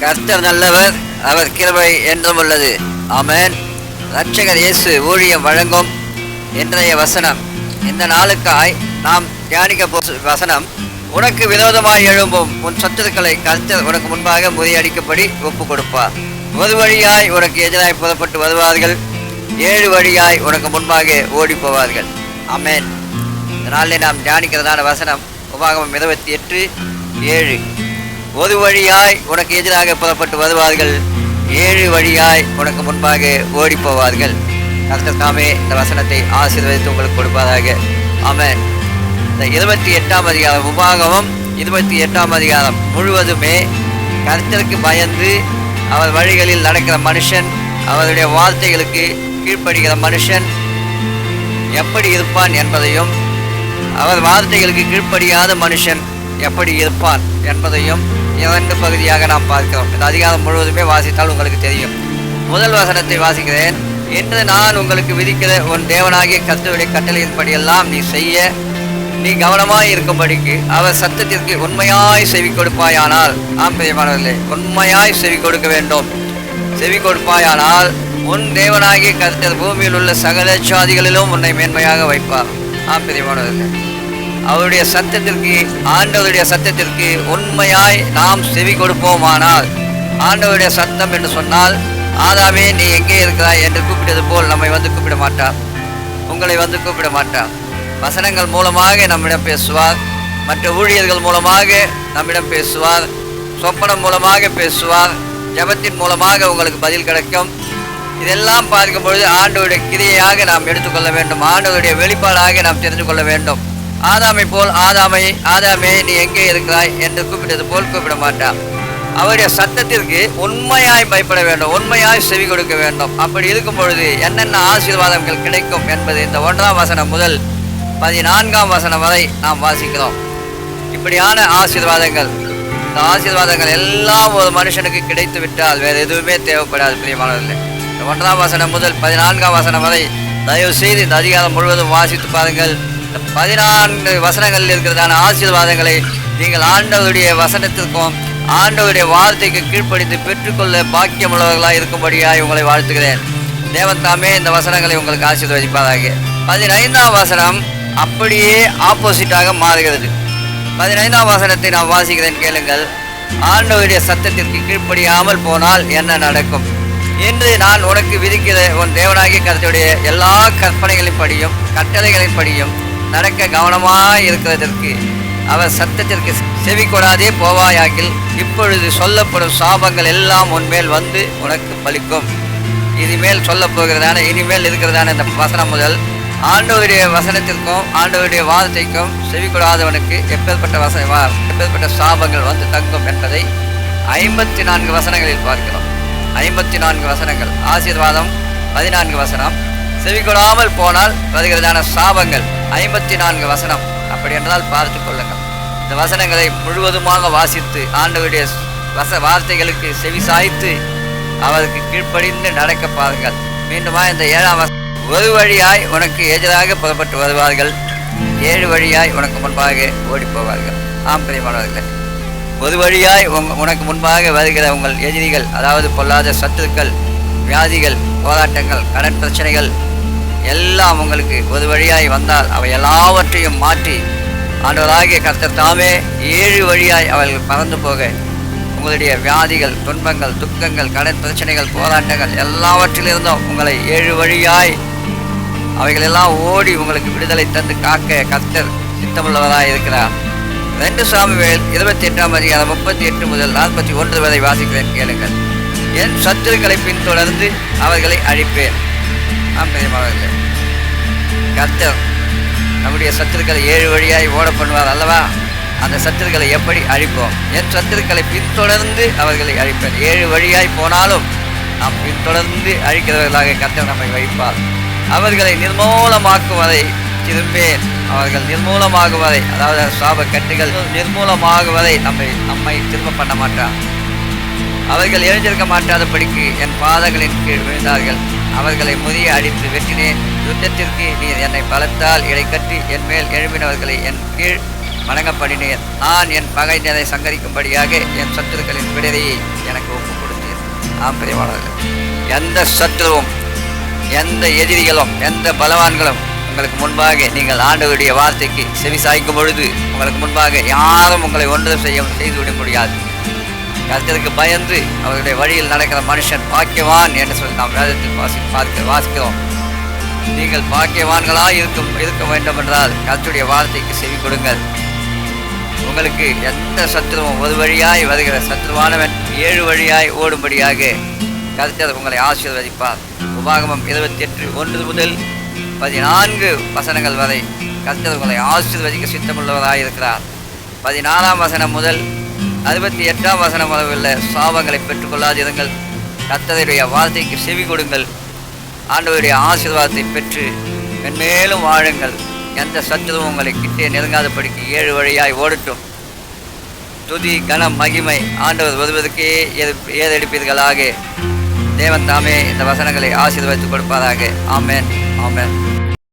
கர்த்தர் நல்லவர் அவர் கிருபை என்றும் உள்ளது. ஆமென். ரட்சகர் இயேசு ஊழியம் வழங்கும் இன்றைய வசனம். இந்த நாளுக்காய் நாம் தியானிக்க போ வசனம் உனக்கு விரோதமாய் எழும்பும் உன் சத்துருக்களை கர்த்தர் உனக்கு முன்பாக முறியடிக்கப்படி ஒப்பு கொடுப்பார் ஒரு வழியாய் உனக்கு எதிராய் புறப்பட்டு வருவார்கள் ஏழு வழியாய் உனக்கு முன்பாக ஓடி போவார்கள் அமேன் இதனாலே நாம் தியானிக்கிறதான வசனம் உபாகமம் இருபத்தி எட்டு ஏழு. ஒரு வழியாய் உனக்கு எதிராக புறப்பட்டு வருவார்கள். ஏழு வழியாய் உனக்கு முன்பாக ஓடி போவார்கள் கர்த்தர் தாமே இந்த வசனத்தை ஆசீர்வதித்து உங்களுக்கு கொடுப்பதாக ஆமென். இந்த இருபத்தி எட்டாம் அதிகாரம் உபாகமும் இருபத்தி எட்டாம் அதிகாரம் முழுவதுமே கர்த்தருக்கு பயந்து அவர் வழிகளில் நடக்கிற மனுஷன் அவருடைய வார்த்தைகளுக்கு கீழ்ப்படுகிற மனுஷன் எப்படி இருப்பான் என்பதையும் அவர் வார்த்தைகளுக்கு கீழ்ப்படியாத மனுஷன் எப்படி இருப்பான் என்பதையும் இரண்டு பகுதியாக நாம் பார்க்கிறோம். இந்த அதிகாரம் முழுவதுமே வாசித்தால் உங்களுக்கு தெரியும். முதல் வசனத்தை வாசிக்கிறேன். இன்று நான் உங்களுக்கு விதிக்கிற உன் தேவனாகிய கர்த்தருடைய கட்டளையின்படியெல்லாம் நீ செய்ய நீ கவனமாய் இருக்கும்படிக்கு அவர் சத்தத்திற்கு உண்மையாய் செவி கொடுப்பாயானால் ஆம்பரியமானவர்களே உண்மையாய் செவி கொடுக்க வேண்டும். செவி கொடுப்பாயானால் உன் தேவனாகிய கருத்தர் பூமியில் உள்ள சகல ஜாதிகளிலும் உன்னை மேன்மையாக வைப்பார். ஆம்பரியமானவர்களே அவருடைய சத்தத்திற்கு ஆண்டவருடைய சத்தத்திற்கு உண்மையாய் நாம் செவி கொடுப்போமானால் ஆண்டவருடைய சத்தம் என்று சொன்னால் ஆதாமே நீ எங்கே இருக்கிறாய்? என்று கூப்பிட்டது போல் நம்மை வந்து கூப்பிட மாட்டார். உங்களை வந்து கூப்பிட மாட்டார். வசனங்கள் மூலமாக நம்மிடம் பேசுவார். மற்ற ஊழியர்கள் மூலமாக நம்மிடம் பேசுவார். சொப்பனம் மூலமாக பேசுவார். ஜெபத்தின் மூலமாக உங்களுக்கு பதில் கிடைக்கும். இதெல்லாம் பார்க்கும் பொழுது ஆண்டவருடைய கிரியையாக நாம் எடுத்துக்கொள்ள வேண்டும். ஆண்டவருடைய வெளிப்பாடாக நாம் தெரிந்து கொள்ள வேண்டும். ஆதாமை போல் ஆதாமை ஆதாமே நீ எங்கே இருக்கிறாய்? என்று கூப்பிட்டது போல் கூப்பிட மாட்டான். அவருடைய சத்தத்திற்கு உண்மையாய் பயப்பட வேண்டும் உண்மையாய் செவி கொடுக்க வேண்டும். அப்படி இருக்கும் பொழுது என்னென்ன ஆசீர்வாதங்கள் கிடைக்கும் என்பது இந்த ஒன்றாம் வசனம் முதல் பதினான்காம் வசனம் வரை நாம் வாசிக்கிறோம். இப்படியான ஆசீர்வாதங்கள் இந்த ஆசீர்வாதங்கள் எல்லாம் ஒரு மனுஷனுக்கு கிடைத்து விட்டால் வேறு எதுவுமே தேவைப்படாது பிரியமானவர்களே. இந்த ஒன்றாம் வசனம் முதல் பதினான்காம் வசனம் வரை தயவு செய்து இந்த அதிகாரம் முழுவதும் வாசித்து பாருங்கள். பதினான்கு வசனங்களில் இருக்கிறதான ஆசீர்வாதங்களை நீங்கள் ஆண்டவருடைய வசனத்திற்கும் ஆண்டவருடைய வார்த்தைக்கு கீழ்ப்படித்து பெற்றுக்கொள்ள பாக்கியமுள்ளவர்களாக இருக்கும்படியாக உங்களை வாழ்த்துகிறேன். தேவன் தாமே இந்த வசனங்களை உங்களுக்கு ஆசீர்வதிப்பதாக பதினைந்தாம் வசனம் அப்படியே ஆப்போசிட்டாக மாறுகிறது. பதினைந்தாம் வசனத்தை நான் வாசிக்கிறேன் கேளுங்கள். ஆண்டவருடைய சத்தத்திற்கு கீழ்ப்படியாமல் போனால் என்ன நடக்கும்? இன்று நான் உனக்கு விதிக்கிற உன் தேவனாகிய கருத்துடைய எல்லா கற்பனைகளின் படியும் கட்டளைகளின் படியும் நடக்க கவனமாய் இருக்கிறதற்கு அவர் சத்தத்திற்கு செவி கொடாதே போவாயாகில் இப்பொழுது சொல்லப்படும் சாபங்கள் எல்லாம் உன்மேல் வந்து உனக்கு பலிக்கும். இனிமேல் சொல்ல போகிறதான இனிமேல் இருக்கிறதான இந்த வசனம் முதல் ஆண்டவருடைய வசனத்திற்கும் ஆண்டவருடைய வாதத்தைக்கும் செவி கொடாதவனுக்கு எப்பேற்பட்ட வச வா- எப்பேற்பட்ட சாபங்கள் வந்து தங்கும் என்பதை ஐம்பத்தி நான்கு வசனங்களில் பார்க்கிறோம். ஐம்பத்தி நான்கு வசனங்கள். ஆசீர்வாதம் பதினான்கு வசனம். செவி கொடாமல் போனால் வருகிறதான சாபங்கள் ஐம்பத்தி நான்கு வசனம். அப்படி என்றால் பார்த்து கொள்ளுங்கள் இந்த வசனங்களை முழுவதுமாக வாசித்து ஆண்டவருடைய வச வார்த்தைகளுக்கு செவி சாய்த்து அவருக்கு கீழ்ப்படிந்து நடக்க பாருங்கள். மீண்டுமா இந்த ஏழாம் வசனம் ஒரு வழியாய் உனக்கு எதிராக புறப்பட்டு வருவார்கள். ஏழு வழியாய் உனக்கு முன்பாக ஓடி போவார்கள் ஆம் பிரியமானவர்களே. ஒரு வழியாய் உனக்கு முன்பாக வருகிற உங்கள் எதிரிகள் அதாவது பொல்லாத சத்துருக்கள் வியாதிகள் போராட்டங்கள் கடன் பிரச்சனைகள் எல்லாம் உங்களுக்கு ஒரு வழியாய் வந்தால் அவை எல்லாவற்றையும் மாற்றி ஆண்டவராகிய கர்த்தர் தாமே ஏழு வழியாய் அவர்கள் பறந்து போக. உங்களுடைய வியாதிகள் துன்பங்கள் துக்கங்கள் கடன் பிரச்சனைகள் போராட்டங்கள் எல்லாவற்றிலிருந்தும் உங்களை ஏழு வழியாய் அவைகளெல்லாம் ஓடி உங்களுக்கு விடுதலை தந்து காக்க கர்த்தர் சித்தமுள்ளவராக இருக்கிறார். ரெண்டு சாமுவேல் இருபத்தி எட்டாம் அதிகாரம் முப்பத்தி எட்டு முதல் நாற்பத்தி ஒன்று வரை வாசிக்கிறேன் கேளுங்கள். என் சத்துருக்களை பின்தொடர்ந்து அவர்களை அழிப்பேன். ஆம் கர்த்தர் நம்முடைய சத்துருக்களை ஏழு வழியாய் ஓட பண்ணுவார் அல்லவா? அந்த சத்துருக்களை எப்படி அழிப்போம்? என் சத்துருக்களை பின்தொடர்ந்து அவர்களை அழிப்பேன். ஏழு வழியாய் போனாலும் நாம் பின்தொடர்ந்து அழிக்கிறவர்களாக கர்த்தர் நம்மை வைப்பார். அவர்களை நிர்மூலமாக்குவதை திரும்பேன். அவர்கள் நிர்மூலமாகுவதை அதாவது சாப கட்டுகள் நிர்மூலமாகுவதை நம்மை நம்மை திரும்ப பண்ண மாட்டார். அவர்கள் எழுந்திருக்க மாட்டாதபடிக்கு என் பாதங்களின் கீழ் விழுந்தார்கள். அவர்களை முதிய அடித்து வெட்டினேன். யுத்தத்திற்கு நீர் என்னை பலத்தால் இடை கட்டி என் மேல் எழுப்பினவர்களை என் கீழ் வணங்கப்படினேன். நான் என் பகைஞரை சங்கரிக்கும்படியாக என் சத்துருக்களின் விடுதலையை எனக்கு ஒப்புக் கொடுத்தேன் ஆம் பிரியமானவர்களே எந்த சத்துருவும் எந்த எதிரிகளும் எந்த பலவான்களும் உங்களுக்கு முன்பாக நீங்கள் ஆண்டவருடைய வார்த்தைக்கு செவி சாய்க்கும் பொழுது உங்களுக்கு முன்பாக யாரும் உங்களை ஒன்றும் செய்ய செய்துவிட முடியாது. கர்த்தருக்கு பயந்து அவருடைய வழியில் நடக்கிற மனுஷன் பாக்கியவான் என்று சொல்லி நாம் வேதத்தில் வாசி பார்க்க வாசிக்கிறோம். நீங்கள் பாக்கியவான்களாக இருக்கும் இருக்க வேண்டும் என்றால் கர்த்தருடைய வார்த்தைக்கு செவி கொடுங்கள். உங்களுக்கு எந்த சத்துருவும் ஒரு வழியாய் வருகிற சத்துருவானவன் ஏழு வழியாய் ஓடும்படியாக கர்த்தர் உங்களை ஆசீர்வதிப்பார். உபாகமம் இருபத்தி எட்டு ஒன்று முதல் பதினான்கு வசனங்கள் வரை கர்த்தர் உங்களை ஆசீர்வதிக்க சித்தமுள்ளவராக இருக்கிறார் பதினாலாம் வசனம் முதல் அறுபத்தி எட்டாம் வசனம் அளவில் சாபங்களை பெற்றுக்கொள்ளாதிருங்கள். கர்த்தருடைய வார்த்தைக்கு செவி கொடுங்கள். ஆண்டவருடைய ஆசீர்வாதத்தை பெற்று மென்மேலும் வாழுங்கள். எந்த சத்துருவும் உங்களை கிட்டே நெருங்காதபடிக்கு ஏழு வழியாய் ஓடட்டும். துதி கனம் மகிமை ஆண்டவர் வருவதற்கே ஏதெடுப்பீர்களாக? தேவன் தாமே இந்த வசனங்களை ஆசீர்வதித்து கொடுப்பாராக. ஆமேன் ஆமேன்.